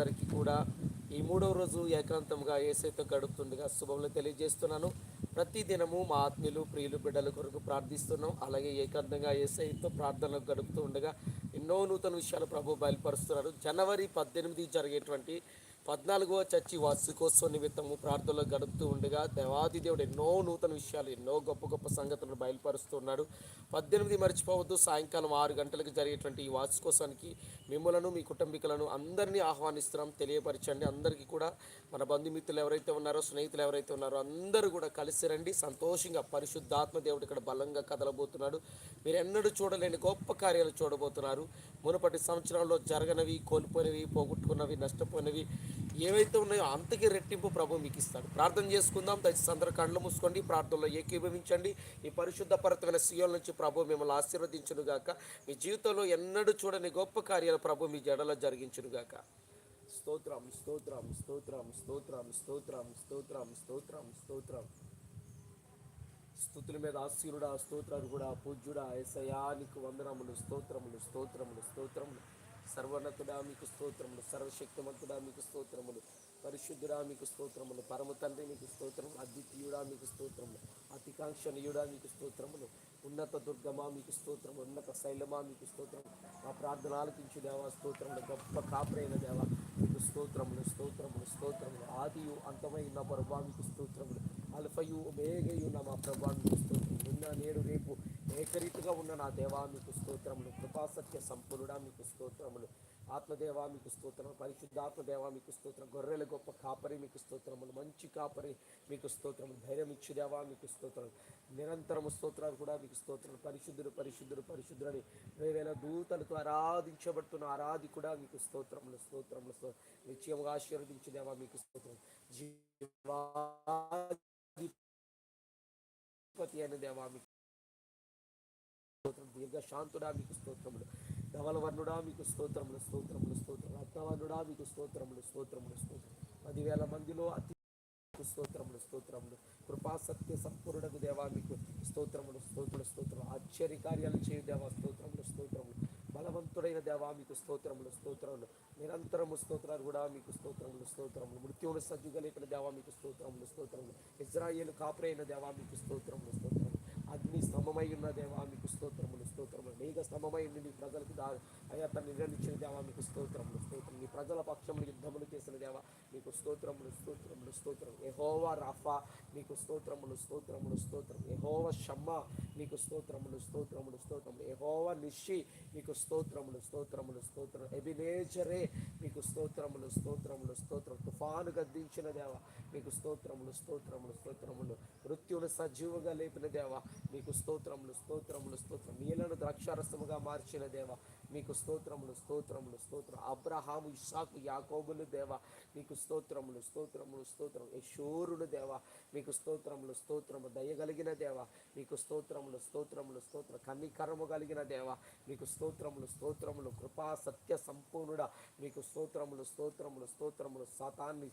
అందరికీ కూడా ఈ మూడవ రోజు ఏకాంతంగా ఏసైతో గడుపుతుండగా శుభములు తెలియజేస్తున్నాను. ప్రతి దినము మా ఆత్మీయులు ప్రియులు బిడ్డల కొరకు ప్రార్థిస్తున్నాం. అలాగే ఏకాంతంగా ఏసైతో ప్రార్థనలు గడుపుతూ ఉండగా ఎన్నో నూతన విషయాలు ప్రభు బయలుపరుస్తున్నారు. జనవరి పద్దెనిమిది జరిగేటువంటి పద్నాలుగవ చర్చి వార్షికోత్సవ నిమిత్తము ప్రార్థనలో గడుపుతూ ఉండగా దేవాది దేవుడు ఎన్నో నూతన విషయాలు ఎన్నో గొప్ప గొప్ప సంగతులను బయలుపరుస్తున్నాడు పద్దెనిమిది మర్చిపోవద్దు. సాయంకాలం ఆరు గంటలకు జరిగేటువంటి ఈ వార్షికోత్సవానికి మిమ్మలను మీ కుటుంబీకులను అందరినీ ఆహ్వానిస్తున్నాం. తెలియపరచండి. అందరికీ కూడా మన బంధుమిత్రులు ఎవరైతే ఉన్నారో స్నేహితులు ఎవరైతే ఉన్నారో అందరూ కూడా కలిసి రండి. సంతోషంగా పరిశుద్ధాత్మ దేవుడు ఇక్కడ బలంగా కదలబోతున్నాడు. మీరు ఎన్నడూ చూడలేని గొప్ప కార్యాలు చూడబోతున్నారు. మునుపటి సంవత్సరాల్లో జరగనవి కోల్పోయినవి పోగొట్టుకున్నవి నష్టపోయినవి ఏవైతే ఉన్నాయో అంతకి రెట్టింపు ప్రభు మీకు ఇస్తాడు. ప్రార్థన చేసుకుందాం. దయచేసి అందరూ కళ్ళు మూసుకోండి ప్రార్థనలో ఏకీభవించండి. ఈ పరిశుద్ధ పరతమైన సీఎల్ నుంచి ప్రభు మిమ్మల్ని ఆశీర్వదించును గాక. మీ జీవితంలో ఎన్నడూ చూడని గొప్ప కార్యాలు ప్రభు మీ జడలో జరిగించును గాక. స్తోత్రం స్తోత్రం స్తోత్రం స్తోత్రం స్తోత్రం స్తోత్రం స్తోత్రం స్తోత్రం. స్థుతుల మీద ఆశీరుడా స్తోత్రాలు కూడా పూజ్యుడా ఏసయా నీకు వందనములు స్తోత్రములు స్తోత్రములు స్తోత్రములు. సర్వోన్నతుడా మీకు స్తోత్రములు సర్వశక్తిమంతుడా మీకు స్తోత్రములు పరిశుద్ధుడా మీకు స్తోత్రములు పరమ తండ్రి మీకు స్తోత్రములు అద్వితీయుడా మీకు స్తోత్రములు అతికాంక్షణీయుడా మీకు స్తోత్రములు ఉన్నత దుర్గమా మీకు స్తోత్రం ఉన్నత శైలమా మీకు స్తోత్రం మా ప్రార్థన ఆలకించు దేవా స్తోత్రములు గొప్ప కాపురైన దేవా మీకు స్తోత్రములు స్తోత్రములు స్తోత్రములు. ఆదియు అంతమైన ప్రభా మీకు స్తోత్రములు. అల్ఫయు మేఘయు నా మా ప్రభా మీకు స్తోత్రం నిన్న నేడు రేపు ఏకరీతిగా ఉన్న నా దేవా మీకు స్తోత్రములు. కృపాసత్య సంపూర్ణుడా మీకు స్తోత్రములు. ఆత్మదేవా మీకు స్తోత్రం. పరిశుద్ధాత్మదేవా మీకు స్తోత్రం. గొర్రెల గొప్ప కాపరి మీకు స్తోత్రములు. మంచి కాపరి మీకు స్తోత్రములు. ధైర్యం ఇచ్చుదేవా మీకు స్తోత్రం. నిరంతరము స్తోత్రాలు కూడా మీకు స్తోత్రం. పరిశుద్ధుడు పరిశుద్ధుడు పరిశుద్ధుడని వేవేల దూతలతో ఆరాధించబడుతున్న ఆరాధి కూడా మీకు స్తోత్రములు స్తోత్రములు స్తో- నిత్యముగా ఆశీర్వదించుదేవా మీకు స్తోత్రం. జీవాధిపతి అయిన దేవా మీకు దీర్ఘశాంతుడా మీకు స్తోత్రములు. ధవలవర్ణుడా మీకు స్తోత్రములు స్తోత్రములు స్తోత్రం రత్నవర్ణుడా మీకు స్తోత్రములు స్తోత్రములు స్తోత్రం పదివేల మందిలో అతి స్తోత్రములు స్తోత్రములు. కృపా సత్య సంపూర్ణకు దేవా మీకు స్తోత్రములు స్తోత్రములు స్తోత్రం ఆశ్చర్య కార్యాలు చేయు దేవా స్తోత్రములు స్తోత్రములు. బలవంతుడైన దేవా మీకు స్తోత్రములు స్తోత్రములు. నిరంతరము స్తోత్రాలు కూడా మీకు స్తోత్రములు స్తోత్రములు. మృత్యువును సజ్జుగలిపిన దేవా మీకు స్తోత్రములు స్తోత్రములు. ఇజ్రాయేలు కాపురైన దేవా మీకు స్తోత్రములు స్తోత్రములు. అగ్ని స్తంభమై ఉన్న దేవా మీకు స్తోత్రములు స్తోత్రములు. మేఘ స్తంభమై ఉండి నీ ప్రజలకు దా అయ్యా తను నిర్ణయించిన దేవా మీకు స్తోత్రములు. ప్రజల పక్షములు యుద్ధములు చేసిన దేవ నీకు స్తోత్రములు స్తోత్రములు స్తోత్రం. ఎహోవా రాఫా నీకు స్తోత్రములు స్తోత్రములు స్తోత్రం. ఎహోవ షమ్మ నీకు స్తోత్రములు స్తోత్రములు స్తోత్రములు. ఎహోవ నిషి నీకు స్తోత్రములు స్తోత్రములు స్తోత్రం. ఎబినేజరే నీకు స్తోత్రములు స్తోత్రములు స్తోత్రం. తుఫాను గద్దించిన దేవ మీకు స్తోత్రములు స్తోత్రములు స్తోత్రములు. మృత్యువును సజీవుగా లేపిన దేవ నీకు స్తోత్రములు స్తోత్రములు స్తోత్రం. నీళ్ళను ద్రాక్షారసముగా మార్చిన దేవ మీకు స్తోత్రములు స్తోత్రములు స్తోత్రం. అబ్రహాము ఇస్సాకు యాకోబులు దేవ మీకు స్తోత్రములు స్తోత్రములు స్తోత్రం యశూరుడు దేవ మీకు స్తోత్రములు స్తోత్రము దయగలిగిన దేవ మీకు స్తోత్రములు స్తోత్రములు స్తోత్ర కన్నికరము కలిగిన దేవ మీకు స్తోత్రములు స్తోత్రములు కృపా సత్య సంపూర్ణుడ మీకు స్తోత్రములు స్తోత్రములు స్తోత్రములు సతాన్ని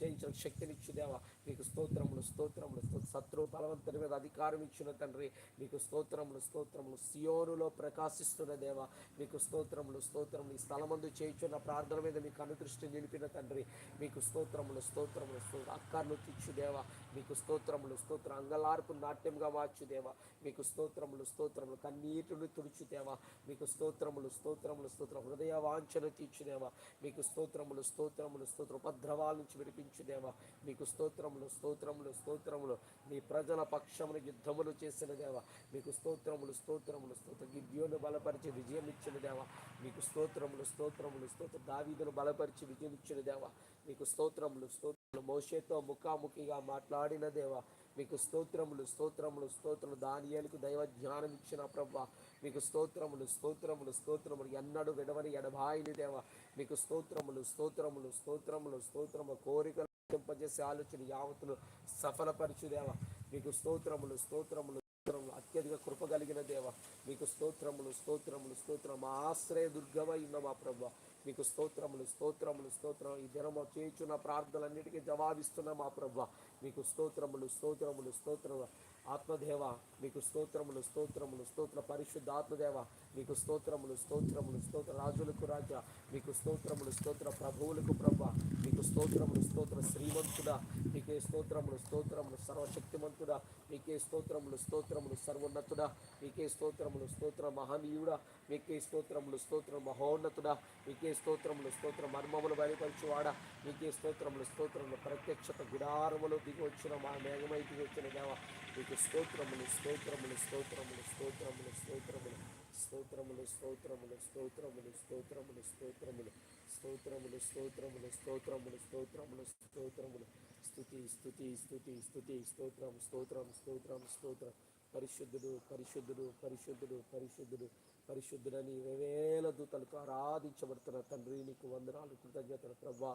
జయించిన శక్తినిచ్చు దేవ మీకు స్తోత్రములు స్తోత్రములు శత్రు బలవంతుని మీద అధికారం ఇచ్చిన తండ్రి మీకు స్తోత్రములు స్తోత్రములు సియోనులో ప్రకాశిస్తున్న దేవ మీకు స్తోత్రములు స్తోత్రములు ఈ స్థలమందు చేయించున్న ప్రార్థన మీద మీకు అనుదృష్టి నిలిపిన తండ్రి మీకు స్తోత్రములు స్తోత్రములు స్తోత్ర అక్కర్లు తీర్చు దేవ. మీకు స్తోత్రములు స్తోత్ర అంగలార్పు నాట్యంగా మార్చుదేవా మీకు స్తోత్రములు స్తోత్రములు కన్నీటిని తుడుచుదేవా మీకు స్తోత్రములు స్తోత్రములు స్తోత్ర హృదయ వాంఛను తీర్చుదేవా మీకు స్తోత్రములు స్తోత్రములు స్తోత్ర ఉపద్రవాల నుంచి విడిపించు దేవ. మీకు స్తోత్రములు స్తోత్రములు స్తోత్రములు మీ ప్రజల పక్షమును యుద్ధములు చేసిన దేవ. మీకు స్తోత్రములు స్తోత్రములు స్తోత్ర గిద్యోను బలపరిచి విజయం ఇచ్చిన దేవ. మీకు స్తోత్రములు స్తోత్రములు స్తోత్ర దావీదును బలపరిచి విజయం ఇచ్చిన దేవా. మీకు స్తోత్రములు స్తోత్రములు. మోషేతో ముఖాముఖిగా మాట్లాడిన దేవ మీకు స్తోత్రములు స్తోత్రములు స్తోత్రములు. దానియాలకు దైవ జ్ఞానం ఇచ్చిన ప్రభా మీకు స్తోత్రములు స్తోత్రములు స్తోత్రములు. ఎన్నడు విడవని ఎడబాయిని దేవ మీకు స్తోత్రములు స్తోత్రములు స్తోత్రములు స్తోత్రము కోరికలు వర్తింపజేసే ఆలోచన యావత్తులు సఫలపరచు దేవ. మీకు స్తోత్రములు స్తోత్రములు స్తోత్రములు. అత్యధిక కృప కలిగిన దేవ మీకు స్తోత్రములు స్తోత్రములు స్తోత్రం. ఆశ్రయ దుర్గమై ఉన్న మా ప్రభ? మీకు స్తోత్రములు స్తోత్రములు స్తోత్రం. ఈ దినము చేయుచున్న ప్రార్థనలన్నిటికీ జవాబిస్తున్న మా ప్రభు మీకు స్తోత్రములు స్తోత్రములు స్తోత్రములు. ఆత్మదేవ మీకు స్తోత్రములు స్తోత్రములు స్తోత్ర పరిశుద్ధ ఆత్మదేవ మీకు స్తోత్రములు స్తోత్రములు స్తోత్ర రాజులకు రాజా మీకు స్తోత్రములు స్తోత్ర ప్రభువులకు ప్రభ మీకు స్తోత్రములు స్తోత్ర శ్రీమంతుడా మీకే స్తోత్రములు స్తోత్రములు సర్వశక్తిమంతుడా మీకే స్తోత్రములు స్తోత్రములు సర్వోన్నతుడా మీకే స్తోత్రములు స్తోత్ర మహనీయుడా మీకే స్తోత్రములు స్తోత్ర మహోన్నతుడా మీకే స్తోత్రములు స్తోత్ర మర్మములు బయలుపరచువాడా మీకే స్తోత్రములు స్తోత్రములు ప్రత్యక్షత గుడారములు దిగి వచ్చిన మా మేఘమై దిగి వచ్చిన దేవ మీకు స్తోత్రములు స్తోత్రములు స్తోత్రములు స్తోత్రములు స్తోత్రములు స్తోత్రములు స్తోత్రములు స్తోత్రములు స్తోత్రములు స్తోత్రములు స్తోత్రములు స్తోత్రములు స్తోత్రములు స్తోత్రములు స్తోత్రములు. స్థుతి స్థుతి స్థుతి స్థుతి స్తోత్రం స్తోత్రం స్తోత్రం స్తోత్రం. పరిశుద్ధుడు పరిశుద్ధుడు పరిశుద్ధుడు పరిశుద్ధుడు పరిశుద్ధుడని వేవేల దూతలకు ఆరాధించబడుతున్న తండ్రి నీకు వందనాలు కృతజ్ఞతలు ప్రభా.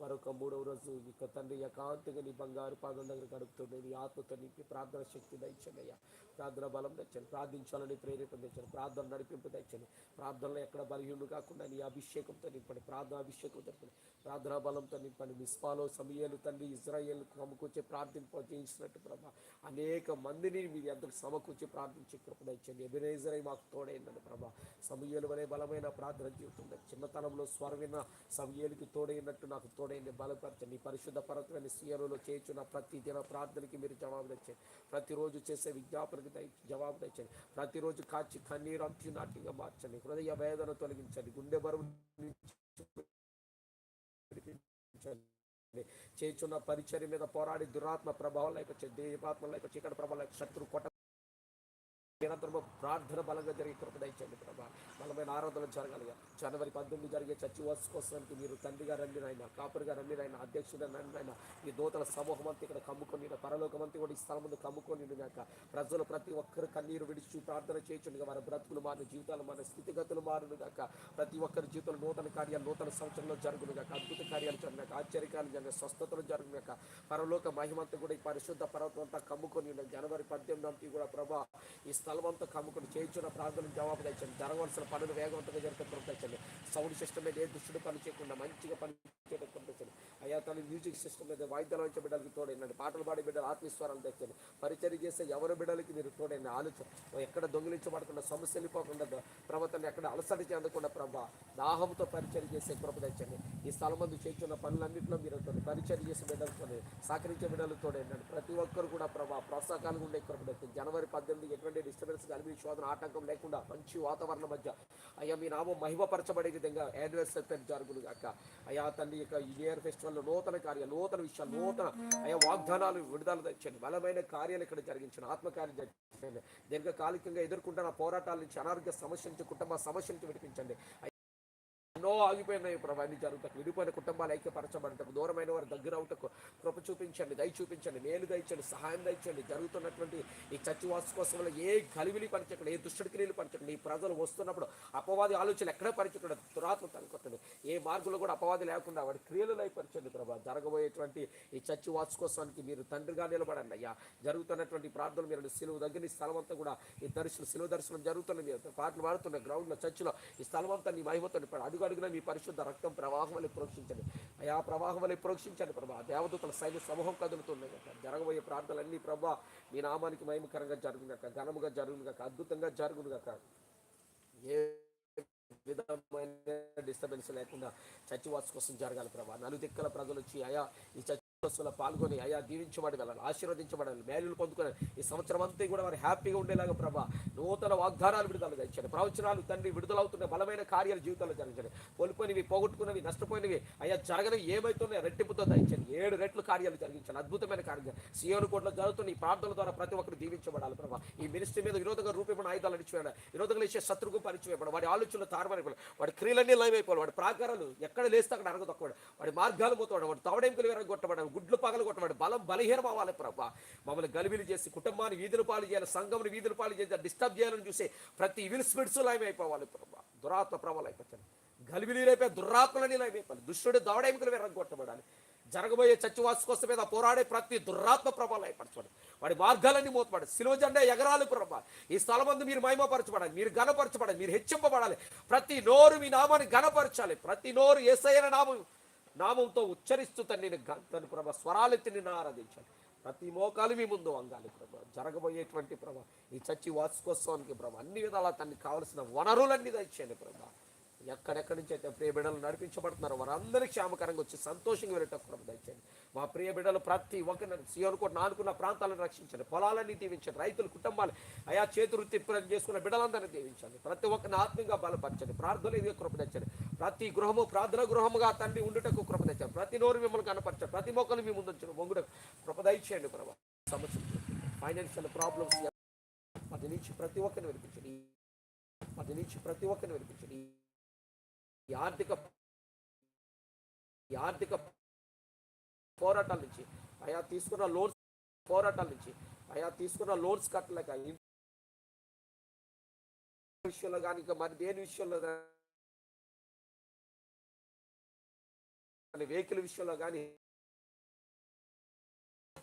మరొక మూడవ రోజు ఇక తండ్రి ఏకాంతిగా నీ బంగారు పాదం దగ్గర గడుపుతుండే. నీ ఆత్మతో నింపి ప్రార్థన శక్తి దయచండి ప్రార్థన బలం తెచ్చండి ప్రార్థించాలని ప్రేరేపణ తెచ్చండి ప్రార్థన నడిపింపు తెచ్చండి ప్రార్థనలో ఎక్కడ బలహీనుడు కాకుండా నీ అభిషేకంతో నింపండి. ప్రార్థన అభిషేకం తెప్పండి ప్రార్థనా బలంతో నింపండి. మిస్పాలో సమయాలు తండ్రి ఇజ్రాయేల్ సమకూర్చి ప్రార్థింప చేయించినట్టు ప్రభా. అనేక మందిని మీరు ఎంతకు సమకూర్చి ప్రార్థించే కృప దయచండి. ఎబినేజరై మాకు తోడైందండి ప్రభా. సమయాలు వలె బలమైన ప్రార్థన జీవితం చిన్నతనంలో స్వరమైన సమయాలకి తోడైనట్టు నాకు తోడైంది బలపరచండి. పరిశుద్ధ పరత్వని సీయలో చేర్చున్న ప్రతి దిన ప్రార్థనకి మీరు జవాబు తెచ్చండి ప్రతిరోజు చేసే విజ్ఞాపనకి జవాబు తెచ్చండి ప్రతిరోజు కాచి కన్నీరు అంచునాటిగా మార్చండి. హృదయ వేదన తొలగించండి. గుండె బరువు చేస్తున్న చేయుచున్న పరిచర్య మీద పోరాడి దురాత్మ ప్రభావం లేక దేవాత్మ లేక చీకటి ప్రభావం లేక శత్రు కొట్ట నిరంతరము ప్రార్థన బలంగా జరిగే కృప దయచండి ప్రభా. బలమైన ఆరాధనలు జరగాలి జనవరి పద్దెనిమిది జరిగే చర్చి వార్షికోత్సవానికి మీరు తండ్రిగా రండి నాయన కాపురుగా రండి నాయన అధ్యక్షుడు రండి నాయన. ఈ దూతల సమూహం అంతా ఇక్కడ కమ్ముకొని పరలోకం అంతా కూడా ఈ స్థలం ముందు కమ్ముకొని గాక ప్రజలు ప్రతి ఒక్కరు కన్నీరు విడిచి ప్రార్థన చేయించుండగా వారి బ్రతుకులు మారిన జీవితాలు మారిన స్థితిగతులు మారును గాక. ప్రతి ఒక్కరి జీవితంలో నూతన కార్యాలు నూతన సంవత్సరంలో జరుగును గాక. అద్భుత కార్యాలు జరిగినాక ఆశ్చర్యకాలు జరిగిన స్వస్థతలు జరిగినాక పరలోక మహిమంతా కూడా ఈ పరిశుద్ధ పర్వతం అంతా కమ్ముకొని జనవరి పద్దెనిమిది అంతా కూడా ప్రభా ఈ స్థలం అంతా కమ్ముకొని చేయించున్న ప్రార్థనలు జవాబు తెచ్చండి జరగవలసిన పనులు వేగవంతంగా జరుగుతున్న తెచ్చండి సౌండ్ సిస్టమ్ ఏ దుష్టుడు పని చేయకుండా మంచిగా పని చేయడం తెచ్చండి అయ్యా తల్లి మ్యూజిక్ సిస్టమ్ మీద వాయిద్యాలు వచ్చే బిడ్డలకి తోడైనండి. పాటలు పాడే బిడ్డలు ఆత్మీస్వరాలు తెచ్చండి పరిచయం చేసే ఎవరి బిడ్డలకి మీరు తోడైన ఆలోచన. ఎక్కడ దొంగిలించబడకుండా సమస్య వెళ్ళిపోకుండా ప్రవర్తన ఎక్కడ అలసట చెందకుండా ప్రభా దాహంతో పరిచయం చేసే కృప తెచ్చండి. ఈ స్థలం మందు చేస్తున్న పనులన్నింటిలో మీరు తోడు పరిచయం చేసే బిడ్డలతో సహకరించే బిడ్డలతో ప్రతి ఒక్కరు కూడా ప్రభా ప్రోత్సాహకాలు ఉండే కృప తెచ్చండి. జనవరి పద్దెనిమిది ఎటువంటి డిస్టర్బెన్స్ కలిపి శోధన ఆటంకం లేకుండా మంచి వాతావరణం మధ్య అయ్యా మీ నామం మహిమపరచబడే విధంగా యానివర్సరీ జరుగును గాక. అయ్యా తల్లి యొక్క ఇయర్ ఫెస్టివల్ ఫెస్టివల్లో నూతన కార్యాలు నూతన విషయాలు నూతన అయ్యా వాగ్దానాలు విడుదల తెచ్చండి. బలమైన కార్యాలు ఇక్కడ జరిగించిన ఆత్మకార్యం జరిగించండి. దీర్ఘకాలికంగా ఎదుర్కొంటున్న పోరాటాల నుంచి అనారోగ్య సమస్య నుంచి కుటుంబ సమస్య నుంచి విడిపించండి. ఎన్నో ఆగిపోయినాయి ప్రభా అన్ని విడిపోయిన కుటుంబాలు ఐక్యపరచబడటకు దూరమైన వారు దగ్గర అవుటకు కృప చూపించండి దయ చూపించండి మేలు దయచండి సహాయం దయచండి జరుగుతున్నటువంటి ఈ చర్చి కోసం ఏ కలివిలి పరచకండి ఏ దుష్టుడి క్రియలు పరచకండి. ఈ ప్రజలు వస్తున్నప్పుడు అపవాది ఆలోచనలు ఎక్కడ పరచకండి దురాత్మ తనుకొట్టండి ఏ మార్గంలో కూడా అపవాది లేకుండా వాడి క్రియలు లయపరచండి ప్రభా. జరగబోయేటువంటి ఈ చచ్చివాసు కోసానికి మీరు తండ్రిగా నిలబడండి అయ్యా. జరుగుతున్నటువంటి ప్రార్థనలు మీరు సెలవు దగ్గర ఈ స్థలం అంతా కూడా ఈ దర్శనం సెలవు దర్శనం జరుగుతున్న మీరు పాటలు పాడుతున్న గ్రౌండ్లో చర్చిలో ఈ స్థలం అంతా నీ మహిమతో అడుగు అడుగున మీ పరిశుద్ధ రక్తం ప్రవాహం వల్ల ప్రోక్షించండి. అయా ప్రవాహం వల్ల ప్రోక్షించండి ప్రభా. దేవదూతల సైన్య సమూహం కదులుతున్నాయి కదా జరగబోయే ప్రార్థనలన్నీ ప్రభా మీ నామానికి మహిమకరంగా జరుగునుగాక ఘనముగా జరుగునుగాక అద్భుతంగా జరుగునుగాక ఏ విధమైన డిస్టర్బెన్స్ లేకుండా చర్చి కోసం జరగాలి ప్రభా. నలుదిక్కల ప్రజలు వచ్చి అయా ఈ చర్చి పాల్గొని అయా దీవించబడి వెళ్ళాలి ఆశీర్వదించబడాలి మేలులు పొందుకొని ఈ సంవత్సరం అంతా కూడా వారు హ్యాపీగా ఉండేలాగా ప్రభా నూతన వాగ్దానాలు విడుదల తెచ్చండి ప్రవచనాలు తండ్రి విడుదలవుతున్న బలమైన కార్యాలు జీవితంలో జరిగించండి కోల్పోయినవి పోగొట్టుకున్నవి నష్టపోయినవి అయ్యా జరగనివి ఏమైతున్నాయి రెట్టింపుతో దయచండి ఏడు రెట్లు కార్యాలు జరిగించాలి. అద్భుతమైన కార్యం. సియోను కోట్లో జరుగుతున్న ఈ ప్రార్థనల ద్వారా ప్రతి ఒక్కరు దీవించబడాలి ప్రభా. ఈ మినిస్ట్రీ మీద విరోధంగా రూపమైన ఆయుధాలు అడిచివేయాలి విరోధంగా ఇచ్చే శత్రుకు పరిచయపడాలి వాడి ఆలోచనలు తారమైపోవాలి వాడి క్రియలన్నీ లయమైపోవాలి వాడి ప్రాకారాలు ఎక్కడ లేస్తే అక్కడ అరగదొక్కడు వాడి మార్గాలు పోతాడు వాడి తవడెంకులు విరగొట్టబడాలి గుడ్లు పగలు కొట్టబడి బలం బలహీనం అవ్వాలి ప్రభా. మమ్మల్ని గలిబిలి చేసి కుటుంబాన్ని వీధులు పాలు చేయాలి సంఘంని వీధులు పాలు చేసి డిస్టర్బ్ చేయాలని చూసి ప్రతి విల్ స్పిరిట్స్ లయమైపోవాలి ప్రభా. దురాత్మ ప్రభావం అయిపోతాను గలిబిలి లేపే అయిపోవాలి లయమైపోవాలి దుష్టుడు దవడెంకులు కొట్టబడాలి జరగబోయే చచ్చివాసు కోసం మీద పోరాడే ప్రతి దుర్రాత్మ ప్రభావం ఏర్పరచబడి వాడి మార్గాలన్నీ మూతపడాలి సిలువ జెండా ఎగరాలు ప్రభా. ఈ స్థలం మందు మీరు మహిమపరచబడాలి. మీరు గణపరచబడాలి మీరు హెచ్చింపబడాలి. ప్రతి నోరు మీ నామాన్ని గణపరచాలి ప్రతి నోరు ఏసైన నామం నామంతో ఉచ్చరిస్తూ తండ్రిని నేను తను ప్రభ స్వరాలెత్తి నిన్ను ఆరాధించాలి ప్రతి మోకాలు మీ ముందు వంగాలి ప్రభా. జరగబోయేటువంటి ప్రభ. ఈ చచ్చి వాసుకోత్సవానికి ప్రభ. అన్ని విధాలా తనకి కావలసిన వనరులన్నీ దయచేయండి ప్రభా. ఎక్కడెక్కడి నుంచి అయితే ప్రియ బిడ్డలు నడిపించబడుతున్నారు వారందరికీ క్షేమకరంగా వచ్చి సంతోషంగా వెళ్ళేటప్పుడు దయచేయండి. మా ప్రియ బిడ్డలు ప్రతి ఒక్కరిని సియోనుకోటి నానుకున్న ప్రాంతాలను రక్షించండి. పొలాలన్నీ దీవించండి. రైతుల కుటుంబాలు అయా చేతి వృత్తి చేసుకున్న బిడ్డలందరినీ దీవించండి. ప్రతి ఒక్కరిని ఆత్మీయంగా బలపరచండి. ప్రార్థనలు ఇదే కృప తెచ్చండి ప్రతి గృహము ప్రార్థన గృహముగా తండ్రి ఉండుటకు కృప తెచ్చండి ప్రతి నోరు మిమ్మల్ని కనపరచండి. ప్రతి మొక్కలు మీ ముందు ఉంచిన మొంగుడకు కృప దయచేయండి సమస్య ఫైనాన్షియల్ ప్రాబ్లమ్స్ అది నుంచి ప్రతి ఒక్కరిని వినిపించండి అది నుంచి ప్రతి ఒక్కరిని వినిపించండి ఈ ఆర్థిక ఈ ఆర్థిక పోరాటాల నుంచి అయా తీసుకున్న లోన్స్ పోరాటాల నుంచి అయా తీసుకున్న లోన్స్ కట్టలేక విషయంలో కానీ ఇంకా మరి దేని విషయంలో కానీ వెహికల్ విషయంలో కానీ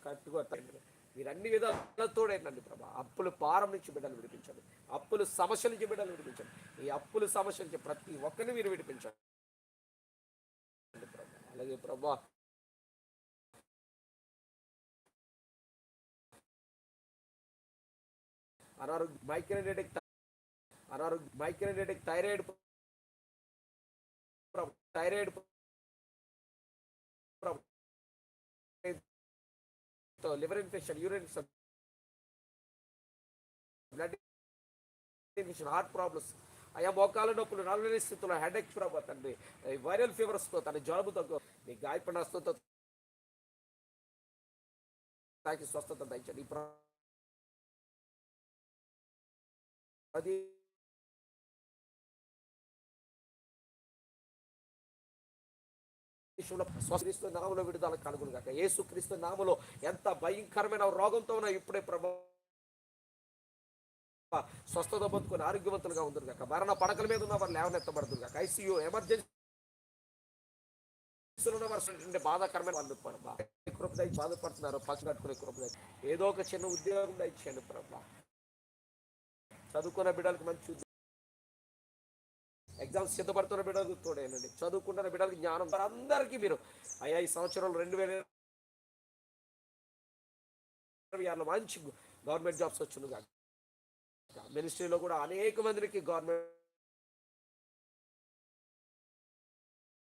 కట్టుకోండి మీరు అన్ని విధాలు తోడైనండి ప్రభా. అప్పులు పారం నుంచి బిడ్డలు విడిపించండి. అప్పులు సమస్య నుంచి బిడ్డలు విడిపించండి. ఈ అప్పులు సమస్య నుంచి ప్రతి ఒక్కరిని మీరు విడిపించండి ప్రభా. అలాగే ప్రభా. అనారోగ్య మైక్రోడెటిక్ అనారోగ్య మైక్రోడెటిక్ thyroid thyroid liver infection urine blood infection heart problems ఆయా మోకాల నొప్పులు నల్లని స్థితిలో హెడేక్ ప్రభా తండ్రి వైరల్ ఫీవర్స్తో తన జలుబుతో నీ గాయపడిన వస్తుతో తాకి స్వస్థత దయచండి ఈ విషయంలో స్వక్రీస్తు నామలో విడుదల కలుగును కాక యేసు క్రీస్తు నామలో ఎంత భయంకరమైన రోగంతో ఉన్నా ఇప్పుడే ప్రభా స్వస్థత పొందుకొని ఆరోగ్యవంతులుగా ఉందరు కాక మరణ పడకల మీద ఉన్న వారు లేవనెత్తబడుతుంది కాక ఐసీయూ ఎమర్జెన్సీ బాధాకరమైన వాళ్ళు ప్రభా. బాధపడుతున్నారు? పచ్చి కట్టుకునే కృపదై ఏదో ఒక చిన్న ఉద్యోగం ఇచ్చేయండి ప్రభా. చదువుకున్న బిడ్డలకు మంచి ఎగ్జామ్స్ సిద్ధపడుతున్న బిడ్డలకు తోడేనండి చదువుకుంటున్న బిడ్డలకు జ్ఞానం అందరికీ మీరు అయ్యా ఈ సంవత్సరంలో రెండు వేల ఇరవై మంచి గవర్నమెంట్ జాబ్స్ వచ్చును కాక. మినిస్ట్రీలో కూడా అనేక మందికి గవర్నమెంట్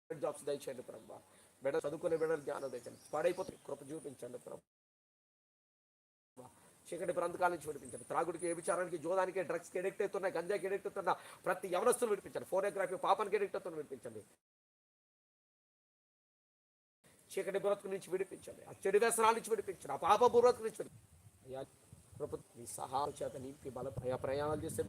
జాబ్స్ దయచేయండి ప్రభావ బిడ్డ చదువుకునే బిడ్డలు జ్ఞానం దయచండి పాడైపోతుంది కృప చూపించండి ప్రభు. చీకటి ప్రాంతకాల నుంచి విడిపించండి త్రాగుడికి వ్యభిచారానికి జోదానికి డ్రగ్స్కి ఎడిక్ట్ అవుతున్నా గంజాకి ఎడిక్ట్ అవుతున్నా ప్రతి యవనస్తులు విడిపించండి ఫోటోగ్రఫీ పాపానికి ఎడిక్ట్ అవుతున్న విడిపించండి. చీకటి బ్రతుకు నుంచి విడిపించండి. ఆ చెడు వ్యసనాల నుంచి విడిపించండి. ఆ పాప బ్రతుకు నుంచి విడిపించండి. అయ్యా కృప మీ సహాయం చేత నింపి బల ప్రయాణాలు చేసే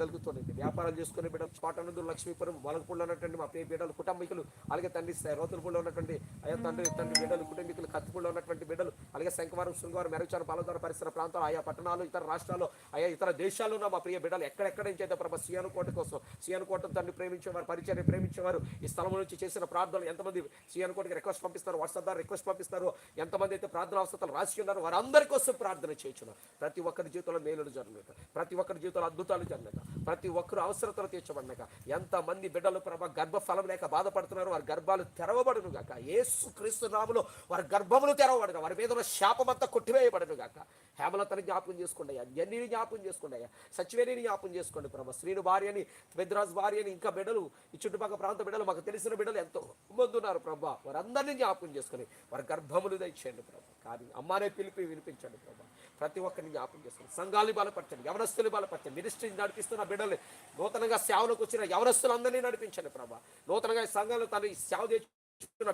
కలుగుతుంది వ్యాపారాలు చేసుకునే బిడ్డ పాటనందు లక్ష్మీపురం వలగపూడిలో ఉన్నటువంటి మా పే బిడ్డలు కుటుంబీకులు అలాగే తండ్రి రోతులపూడిలో ఉన్నటువంటి అయ్యా తండ్రి తండ్రి బిడ్డలు కుటుంబీకులు కత్తిపూడిలో ఉన్నటువంటి బిడ్డలు అలాగే శంకవరం శృంగారం మెరుగుచారు పాలధార పరిసర ప్రాంతాలు ఆయా పట్టణాలు ఇతర రాష్ట్రాల్లో ఆయా ఇతర దేశాల్లో ఉన్న మా ప్రియ బిడ్డలు ఎక్కడెక్కడ నుంచి అయితే ప్రభా? సియానుకోట కోసం సియానుకోట తండ్రి ప్రేమించేవారు పరిచయం ప్రేమించేవారు ఈ స్థలం నుంచి చేసిన ప్రార్థనలు ఎంతమంది సియానుకోటకి రిక్వెస్ట్ పంపిస్తారు? వాట్సాప్ ద్వారా రిక్వెస్ట్ పంపిస్తారు? ఎంతమంది అయితే ప్రార్థన అవసరాలు రాసి ఉన్నారో? వారందరి కోసం ప్రార్థన చేయించున్నారు. ప్రతి ఒక్కరి జీవితంలో మేలులు జరగలేదు. ప్రతి ఒక్కరి జీవితంలో అద్భుతాలు జరగలేదు. ప్రతి ఒక్కరు అవసరతలు తీర్చబడినక ఎంతమంది బిడ్డలు ప్రభ గర్భఫలం లేక బాధపడుతున్నారు వారి గర్భాలు తెరవబడును గాక యేసు క్రీస్తు నాములో వారి గర్భములు తెరవబడుగా. వారి మీద ఉన్న శాపమంతా కొట్టివేయబడును గాక హేమలతని జ్ఞాపకం చేసుకోండి అయ్యా. జన్నిని జ్ఞాపకం చేసుకోండి అయ్యా. సచివేణిని జ్ఞాపకం చేసుకోండి ప్రభ. శ్రీను భార్యని పెద్దరాజు భార్యని ఇంకా బిడ్డలు ఈ చుట్టుపక్కల ప్రాంత బిడ్డలు మాకు తెలిసిన బిడ్డలు ఎంతో మంది ఉన్నారు ప్రభా. వారందరినీ జ్ఞాపకం చేసుకొని వారి గర్భములు దయచేయండి ప్రభా. కానీ అమ్మానే పిలిపి వినిపించండి ప్రభా. ప్రతి ఒక్కరిని జ్ఞాపకం చేసుకోండి సంఘాలు బలపరచండి యవనస్తులు బలపరచండి మినిస్ట్రీని నడిపిస్తున్న బిడ్డలు నూతనంగా సేవలకు వచ్చిన యవనస్తులందరినీ నడిపించండి ప్రభా. నూతనంగా ఈ సంఘాలు తన ఈ సేవ చేస్తున్న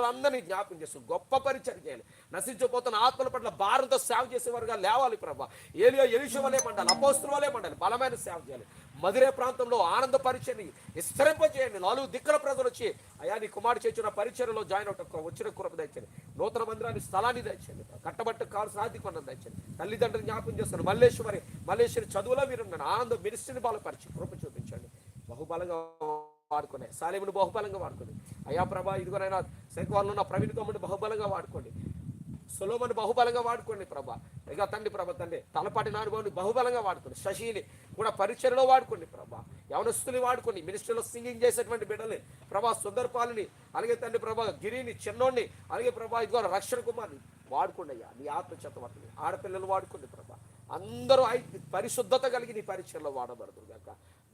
అందరినీ జ్ఞాపకం చేస్తూ గొప్ప పరిచయం చేయాలి. నశించిపోతున్న ఆత్మల పట్ల భారంతో సేవ చేసేవారుగా లేవాలి ప్రభా. ఏలియో ఎలిష వలే మండాలి అపోస్తుల వలే మండాలి బలమైన సేవ చేయాలి. మధురే ప్రాంతంలో ఆనంద పరిచయని విస్తరింపజేయండి. నాలుగు దిక్కుల ప్రజలు వచ్చి అయా నీ కుమారుడు చేసిన పరిచయలో జాయిన్ అవుట వచ్చిన కురప తెచ్చండి నూతన మందిరాన్ని స్థలాన్ని తెచ్చండి కట్టబట్టు కావాల్సిన ఆర్థిక పనులు తెచ్చండి తల్లిదండ్రులు జ్ఞాపకం చేస్తాను మల్లేశ్వరి మల్లేశ్వరి చదువులో మీరు ఆనంద ఆనందం మినిస్ట్రీని బలపరిచి కృప చూపించండి. బహుబలంగా వాడుకునే సాలేమును బహుబలంగా వాడుకునే. అయా ప్రభా ఇదిగోనైనా శంకవాళ్ళు ఉన్న ప్రవీణ్ తమ్ముడు బహుబలంగా వాడుకోండి. సులోమని బహుబలంగా వాడుకోండి ప్రభా. ఇక తండ్రి ప్రభా తండ్రి తలపాటి నానుభవాన్ని బహుబలంగా వాడుకోండి. శశిని కూడా పరిచయలో వాడుకోండి ప్రభా. యవనస్తుని వాడుకొని మినిస్ట్రీలో సింగింగ్ చేసేటువంటి బిడ్డల్ని ప్రభా సుందరపాలని అలాగే తండ్రి ప్రభా గిరిని చిన్నోడిని అలాగే ప్రభా ఇదిగో రక్షణ కుమార్ని వాడుకోండి అయ్యా. నీ ఆత్మ చేత ఆడపిల్లలు వాడుకోండి ప్రభా. అందరూ పరిశుద్ధత కలిగి నీ పరిచయలో వాడబడదు.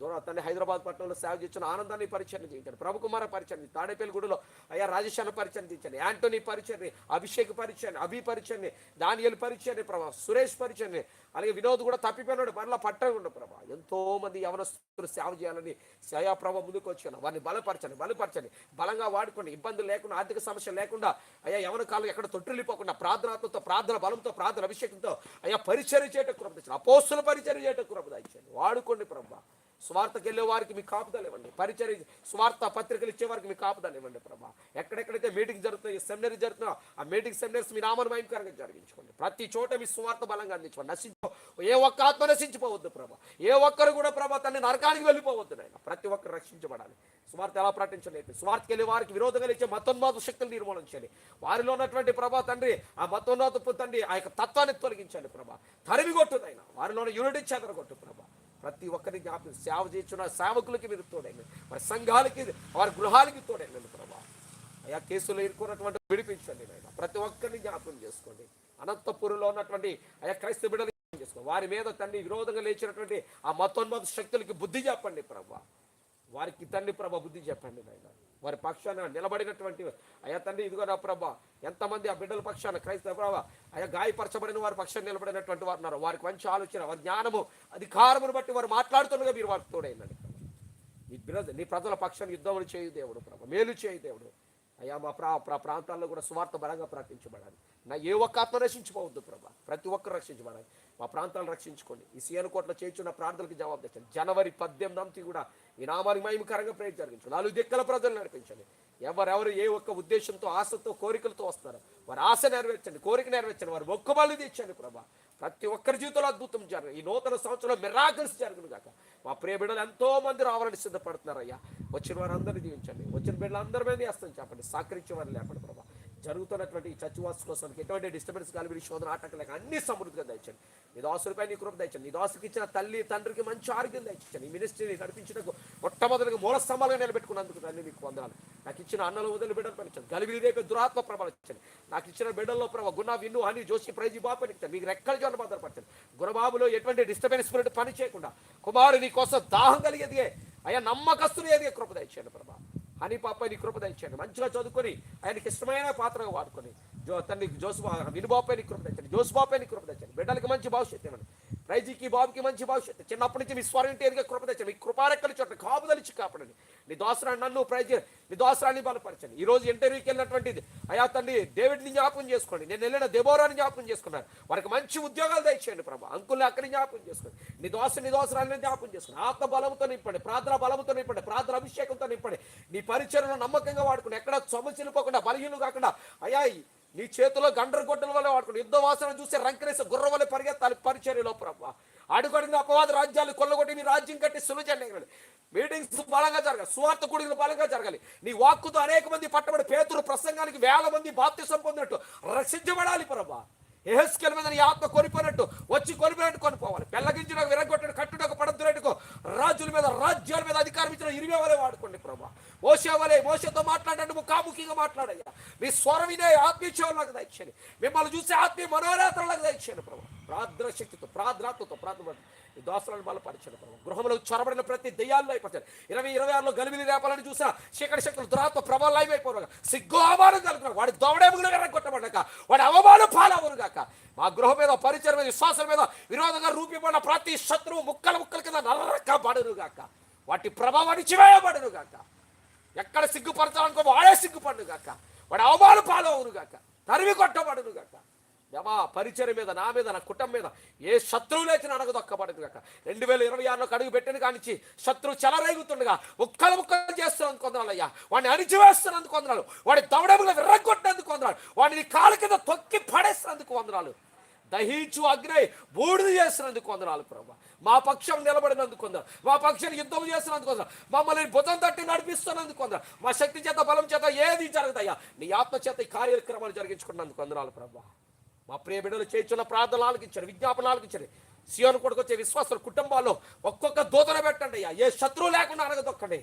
దూరం తండ్రి హైదరాబాద్ పట్టణంలో సేవ చేసిన ఆనందాన్ని పరిచయం చేయించండి. ప్రభుకుమార పరిచయం తాడేపల్లి గుడిలో అయ్యా రాజేశాన పరిచయం చేయించండి. యాంటోనీ పరిచయం అభిషేక్ పరిచయని అభి పరిచయని దానియల్ పరిచయని ప్రభా సురేష్ పరిచయని అలాగే వినోద్ కూడా తప్పిపోయినాడు. మరలా పట్టకుండా ప్రభా. ఎంతోమంది యవనస్తులు సేవ చేయాలని సేయా ప్రభా ముందుకు వచ్చాను వారిని బలపరచండి బలపరచండి. బలంగా వాడుకోండి. ఇబ్బందులు లేకుండా ఆర్థిక సమస్య లేకుండా అయ్యా యవన కాలం ఎక్కడ తొట్టిల్లిపోకుండా ప్రార్థనతో ప్రార్థన బలంతో ప్రార్థన అభిషేకంతో అయ్యా పరిచయం చేయటం కృపదించండి అపోస్తుల పరిచయం చేయటం కృపదించండి వాడుకోండి ప్రభా. స్వార్థకి వెళ్ళే వారికి మీ కాపుదలు ఇవ్వండి. పరిచయం స్వార్థ పత్రికలు ఇచ్చే వారికి మీ కాపుదలు ఇవ్వండి ప్రభా. ఎక్కడెక్కడైతే మీటింగ్ జరుగుతాయి సెమినరీ జరుగుతున్నా ఆ మీటింగ్ సెమినర్స్ మీ నామను భయంకరంగా జరిగించుకోండి. ప్రతి చోట మీ స్వార్థ బలంగా అందించుకోండి. నశించు ఏ ఒక్క ఆత్మ నశించిపోవద్దు ప్రభా. ఏ ఒక్కరు కూడా ప్రభా తన్ని నరకానికి వెళ్ళిపోవద్దు నాయన. ప్రతి ఒక్కరు రక్షించబడాలి. స్వార్థ ఎలా ప్రకటించలేదు స్వార్థకి వెళ్ళే వారికి విరోధంగా ఇచ్చే మతోన్మాద శక్తులు నిర్మూలన చేయాలి. వారిలో ఉన్నటువంటి ప్రభా తండ్రి ఆ మతోన్నత తండ్రి ఆ యొక్క తత్వాన్ని తొలగించండి ప్రభా. తరిమి కొట్టుదైనా వారిలో యూనిటీ చెదరగొట్టు ప్రభా. ప్రతి ఒక్కరిని జ్ఞాపకం సేవ చేస్తున్న సేవకులకి మీరు తోడండి. మరి సంఘాలకి వారి గృహాలకి తోడండి ప్రభా. అయా కేసులో ఇరుకున్నటువంటి విడిపించండి నాయన. ప్రతి ఒక్కరిని జ్ఞాపకం చేసుకోండి. అనంతపురంలో ఉన్నటువంటి అయా క్రైస్తవ బిడ్డలు చేసుకోండి. వారి మీద తండ్రి విరోధంగా లేచినటువంటి ఆ మతోన్మత శక్తులకి బుద్ధి చెప్పండి ప్రభా. వారికి తండ్రి ప్రభ బుద్ధి చెప్పండి నాయన. వారి పక్షాన నిలబడినటువంటి అయ్యా తండ్రి ఇదిగో నా ప్రభా ఎంతమంది ఆ బిడ్డల పక్షాన క్రైస్తవ ప్రభా అయ్యా గాయపరచబడిన వారి పక్షాన నిలబడినటువంటి వారు ఉన్నారు. వారికి మంచి ఆలోచన వారి జ్ఞానము అధికారమును బట్టి వారు మాట్లాడుతుండగా మీరు వారికి తోడైందండి నీ బిడ్డ నీ ప్రజల పక్షాన్ని యుద్ధములు చేయు దేవుడు ప్రభా మేలు చేయు దేవుడు. అయ్యా మా ప్రా ప్రా ప్రాంతాల్లో కూడా స్వార్థ బలంగా ప్రకటించబడాలి. నా ఏ ఒక్క ఆత్మ రక్షించుకోవద్దు ప్రభా ప్రతి ఒక్కరు రక్షించబడాలి. మా ప్రాంతాలను రక్షించుకోండి. ఈ సీఎన్ కోట్ల చేయించున్న ప్రార్థనలకు జవాబు తెచ్చండి జనవరి పద్దెనిమిది కూడా ఈ నామానికి మహిమకరంగా ప్రేమ జరిగించండి. నాలుగు దిక్కల ప్రజలు నడిపించండి. ఎవరెవరు ఏ ఒక్క ఉద్దేశంతో ఆశతో కోరికలతో వస్తారో వారి ఆశ నెరవేర్చండి. కోరిక నెరవేర్చండి. వారి మొక్కుబళ్ళు తెచ్చండి ప్రభా. ప్రతి ఒక్కరి జీవితంలో అద్భుతం జరగదు ఈ నూతన సంవత్సరంలో మిరాకల్స్ జరుగును కాక మా ప్రియ బిడ్డలు ఎంతో మంది రావాలని సిద్ధపడుతున్నారయ్యా. వచ్చిన వారందరినీ దీవించండి. వచ్చిన బిడ్డలు అందరి మీద వేస్తాను చెప్పండి. సహకరించే వారు లేపండి ప్రభా. జరుగుతున్నటువంటి చచ్చివాసు కోసం ఎటువంటి డిస్టర్బెన్స్ కలిపి శోధన ఆటంకలేక అన్ని సమృద్ధిగా దయచండి నీ దాసులపై నీ కృప దయచండి నీ దాసుకి ఇచ్చిన తల్లి తండ్రికి మంచి ఆరోగ్యం దయచండి ఈ మినిస్ట్రీని నడిపించడానికి మొట్టమొదటిగా మూల స్తంభాలుగా నిలబెట్టుకున్నందుకు తల్లి నీకు వందనాలు. నాకు ఇచ్చిన అన్నలు వదిలి బిడ్డలు పనిచండి గలిబిలి రేపే దురాత్మ ప్రభావం ఇచ్చండి నాకు ఇచ్చిన బిడ్డల్లో ప్రభావ గుణ విన్ను అని జోషి ప్రైజీ బాబు ఇచ్చండి మీకు రెక్కల జోన భద్రపరచండి గుణబాబులో ఎటువంటి డిస్టర్బెన్స్ స్పిరిట్ పని చేయకుండా కుమారు నీ కోసం దాహం కలిగేదిగే అయ్యా నమ్మకస్తులు ఏదిగే కృప దయచేయండి ప్రభా. అని పాప నీ కృప దయచేయండి. మంచిగా చదువుకొని ఆయనకి ఇష్టమైన పాత్రగా వాడుకొని జో తండ్రి జోసుబా వినుబాపై నీ కృప తెచ్చండి జోసుబాపై నీ కృప తెచ్చండి బిడ్డలకి మంచి భవిష్యత్తు ఇవ్వండి. రైజీకి బాబుకి మంచి భవిష్యత్తు. చిన్నప్పటి నుంచి మీ స్వరం ఎదిగే కృప తెచ్చండి మీ కృపారెక్కలు చోట కాపుదలిచి కాపాడండి. నీ దోసరాన్ని నన్ను ప్రైజ్ నీ దోసరాన్ని బలపరచండి. ఈ రోజు ఇంటర్వ్యూకి వెళ్ళినటువంటిది అయా తండ్రి డేవిడ్ని జ్ఞాపకం చేసుకోండి. నేను వెళ్ళిన దెబోరాని జ్ఞాపకం చేసుకున్నాను వారికి మంచి ఉద్యోగాలు దయచేయండి ప్రభా. అంకుల్ని అక్కడిని జ్ఞాపకం చేసుకోండి. నీ దోస నీ దోసరాన్ని జ్ఞాపకం చేసుకోండి. ఆత్మ బలంతో నింపండి. ప్రార్థన బలంతో నింపండి. ప్రార్థన అభిషేకంతో నింపండి. నీ పరిచయను నమ్మకంగా వాడుకుని ఎక్కడ సమస్యలు పోకుండా బలహీనలు కాకుండా అయ్యా నీ చేతిలో గండ్ర గొడ్డల వల్ల వాడుకుని యుద్ధ వాసన చూస్తే రంకరేసి గుర్ర వల్ల పరిగెత్తాలి. పరిచర్యలో ప్రభా. అడుగడిన అపవాద రాజ్యాలు కొల్లగొట్టి నీ రాజ్యం కట్టి సులుచండి మీటింగ్స్ బలంగా జరగాలి. స్వార్థ కూడిన బలంగా జరగాలి. నీ వాక్కుతో అనేక మంది పట్టబడి పేతురు ప్రసంగానికి వేల మంది బాప్తిసం పొందినట్టు రక్షించబడాలి ప్రభా. ఎహెస్కెల్ మీద నీ ఆత్మ కొనిపోయినట్టు వచ్చి కొనిపోయినట్టు కొనిపోవాలి. పెళ్ళగించిన విరగొట్టిన కట్టుడకు పడద్దురేటుకో రాజుల మీద రాజ్యాల మీద అధికారం ఇచ్చిన ఇరివే వలె వాడుకోండి ప్రభా. మోసే వలె మోసతో మాట్లాడండి ముఖాముఖిగా మాట్లాడయ్యా మీ స్వరం వినే ఆత్మీయ చెవులకు దయచేయండి. మిమ్మల్ని చూసే ఆత్మీయ మనోనేతలకు దయచేయండి ప్రభా. ప్రార్థన శక్తితో ప్రార్థనాత్మతో ప్రార్థన ఈ దోసలను బలపరచండి ప్రభు. గృహంలో చొరబడిన ప్రతి దెయ్యాల్లో అయిపోతారు ఇరవై ఇరవై ఆరులో గలిబిలి రేపాలని చూసా చీకటి శక్తులు దురాత్మ ప్రభావం అయిపోయిపోరు సిగ్గు అవమానం కలుగుతారు వాడి దౌడేములు కొట్టబడక వాడి అవమానం పాలవరు కాక మా గృహం మీద పరిచయం మీద విశ్వాసం మీద విరోధంగా రూపిపడిన ప్రతి శత్రువు ముక్కల ముక్కల కింద నరక పడును గాక వాటి ప్రభావాన్ని చివేయబడును గాక ఎక్కడ సిగ్గుపరచాలనుకో వాడే సిగ్గుపడును గాక వాడు అవమాన పాలవును గాక తరిమి కొట్టబడును గాక. దేవా పరిచయం మీద నా మీద నా కుటుంబం మీద ఏ శత్రువు లేచిన అడగదొక్కబడదు కాక రెండు వేల ఇరవై ఆరులో అడుగు పెట్టిన కానిచ్చి శత్రువు చెలరేగుతుండగా ముక్కలు ముక్కలు చేస్తున్నందుకు కొందనాలు అయ్యా. వాడిని అణిచివేస్తున్నందుకు కొందనాలు వాడి దవడములు విర్రగొట్టినందుకు కొందనాలు వాడిని కాలు కింద తొక్కి పడేస్తున్నందుకు వందనాలు దహించు అగ్ని బూడిద చేస్తున్నందుకు వందనాలు ప్రభా. మా పక్షం నిలబడినందుకు కొందరు. మా పక్షం యుద్ధం చేసినందుకు కొందరు. మమ్మల్ని భుజం తట్టి నడిపిస్తున్నందుకు కొందరు. మా శక్తి చేత బలం చేత ఏది జరుగుతాయా నీ ఆత్మ చేత ఈ కార్యక్రమాలు జరిగించుకున్నందుకు కొందరాలు ప్రభా. మా ప్రియ బిడ్డలు చేర్చున్న ప్రార్థనలకు ఇచ్చారు విజ్ఞాపనాలకు ఇచ్చారు. సియోను కొడుకు వచ్చే విశ్వాసుల కుటుంబాల్లో ఒక్కొక్క దూతను పెట్టండి అయ్యా. ఏ శత్రువు లేకుండా అనగదొక్కండి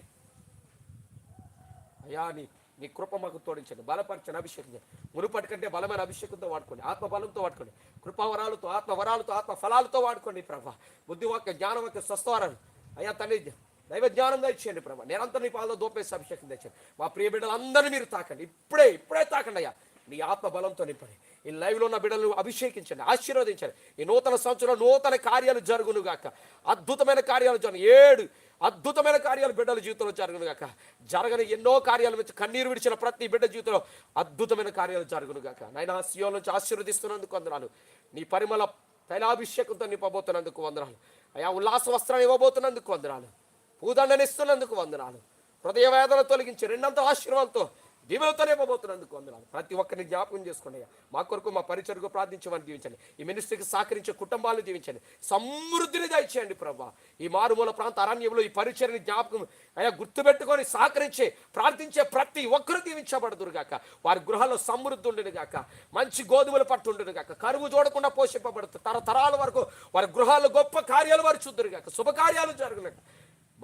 అయ్యా నీ నీ కృప మాకు తోడించండి. బలపరచని అభిషేకించండి మునుపటి కంటే బలమైన అభిషేకంతో వాడుకోండి. ఆత్మబలంతో వాడుకోండి. కృపావరాలతో ఆత్మవరాలతో ఆత్మ ఫలాలతో వాడుకోండి ప్రభా. బుద్ధివాక్య జ్ఞానవాక్య స్వస్థవరాలు. అయ్యా తల్లి దైవ జ్ఞానంగా ఇచ్చేయండి ప్రభా. నిరంతరం నీ పాలలో దోపేసి అభిషేకం తెచ్చండి మా ప్రియ బిడ్డలందరినీ మీరు తాకండి. ఇప్పుడే ఇప్పుడే తాకండి అయ్యా. నీ ఆత్మ బలంతో నింపండి. ఈ లైవ్లో ఉన్న బిడ్డలను అభిషేకించండి ఆశీర్వదించండి. ఈ నూతన సంవత్సరంలో నూతన కార్యాలు జరుగును గాక. అద్భుతమైన కార్యాలు జరుగు ఏడు అద్భుతమైన కార్యాలు బిడ్డల జీవితంలో జరుగును గాక. జరగని ఎన్నో కార్యాలు కన్నీరు విడిచిన ప్రతి బిడ్డ జీవితంలో అద్భుతమైన కార్యాలు జరుగును గాక. నాయన సియో నుంచి ఆశీర్వదిస్తున్నందుకు వందనాలు. నీ పరిమళ తైలాభిషేకంతో నింపబోతున్నందుకు వందనాలు. అయా ఉల్లాస వస్త్రం ఇవ్వబోతున్నందుకు వందనాలు. పూదండనిస్తున్నందుకు వందనాలు. హృదయ వేదన తొలగించి రెండంత ఆశీర్వాదంతో దీవెనతోనే పోబోతున్నందుకు వందనాలు. ప్రతి ఒక్కరిని జ్ఞాపకం చేసుకోండి అయ్యా మా కొరకు మా పరిచయకు ప్రార్థించమని దీవించండి ఈ మినిస్ట్రీకి సహకరించే కుటుంబాలను దీవించండి సమృద్ధిని దయచేయండి ప్రభా. ఈ మారుమూల ప్రాంత అరణ్యంలో ఈ పరిచయని జ్ఞాపకం అయ్యా గుర్తుపెట్టుకొని సహకరించే ప్రార్థించే ప్రతి ఒక్కరు దీవించబడుదురు గాక వారి గృహాల్లో సమృద్ధి ఉండను గాక మంచి గోధుమలు పట్టు ఉండను గాక కరువు చూడకుండా పోషింపబడుతుంది తరతరాల వరకు వారి గృహాల్లో గొప్ప కార్యాలు వారు చూద్దరు గాక శుభకార్యాలు జరగలేక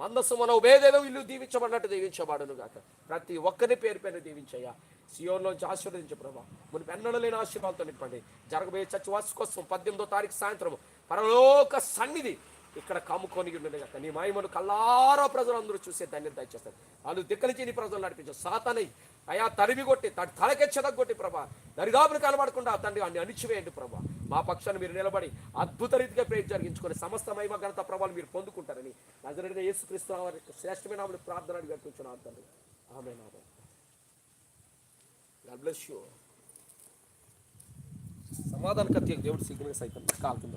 మందస్సు మన ఉభయదేవ ఇల్లు దీవించబడినట్టు దీవించబడును గాక. ప్రతి ఒక్కరి పేరు పైన దీవించయ్యా. సియోన్లోంచి ఆశీర్వదించు ప్రభా ముని పెన్నడ లేని ఆశీర్వాదంతో నింపండి. జరగబోయే చర్చ కోసం పద్దెనిమిదో తారీఖు సాయంత్రం పరలోక సన్నిధి ఇక్కడ కమ్ముకొని ఉండదు కాక నీ మాయమను కల్లారో ప్రజలందరూ చూసే ధన్యత దయచేస్తారు వాళ్ళు దిక్కలిచి నీ ప్రజలు నడిపించు. సాతనై అయా తరిమి కొట్టి తడి తలకెచ్చదగొట్టి ప్రభా దరిదాపులు కనబడకుండా తండ్రి అన్ని అణిచివేయండి ప్రభా. మా పక్షాన్ని మీరు నిలబడి అద్భుత రీతిగా ప్రేమ జరిగించుకొని సమస్త మహిమ ఘనత ప్రభావాలు మీరు పొందుకుంటారని నజరుడిగా యేసుక్రీస్తు వారి శ్రేష్టమైన నామములో ప్రార్థన అడిగి అర్పించున్నాను తండ్రి ఆమె నామే గాడ్ బ్లెస్ యూ సమాధాన కత్తి దేవుడు సిగ్గులుగా సైతం కాల్ కింద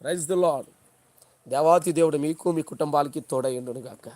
ప్రైజ్ ద లాడ్ దేవాతి దేవుడు మీకు మీ కుటుంబాలకి తోడయ్యుండును గాక